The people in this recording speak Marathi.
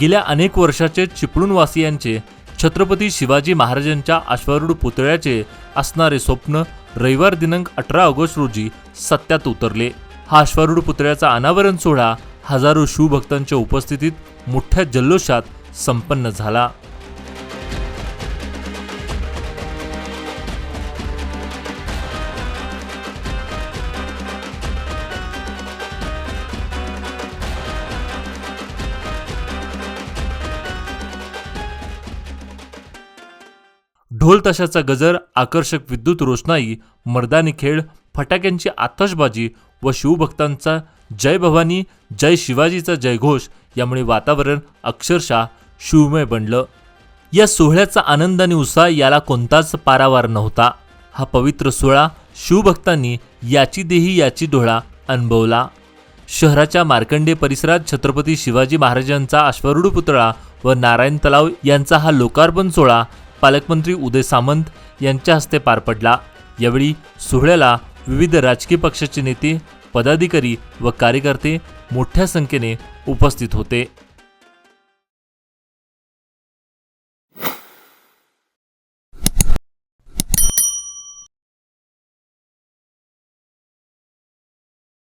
गेल्या अनेक वर्षाचे चिपळूणवासियांचे छत्रपती शिवाजी महाराजांच्या अश्वारूढ पुतळ्याचे असणारे स्वप्न रविवार दिनांक अठरा ऑगस्ट रोजी सत्यात उतरले. हा अश्वारूढ पुतळ्याचा अनावरण सोहळा हजारो शिवभक्तांच्या उपस्थितीत मोठ्या जल्लोषात संपन्न झाला. ढोल तशाचा गजर आकर्षक विद्युत रोषणाई मर्दानी खेळ फटाक्यांची आतषबाजी व शिवभक्तांचा जय भवानी जय शिवाजीचा जयघोष यामुळे वातावरण अक्षरशः शिवमय बनलं. या सोहळ्याचा आनंद आणि उत्साह याला कोणताच पारावार नव्हता. हा पवित्र सोहळा शिवभक्तांनी याची देही याची डोळा अनुभवला. शहराच्या मार्कंडे परिसरात छत्रपती शिवाजी महाराजांचा अश्वारूढ पुतळा व नारायण तलाव यांचा हा लोकार्पण सोहळा पालकमंत्री उदय सामंत यांच्या हस्ते पार पडला. यावेळी सोहळ्याला विविध राजकीय पक्षाचे नेते पदाधिकारी व कार्यकर्ते मोठ्या संख्येने उपस्थित होते.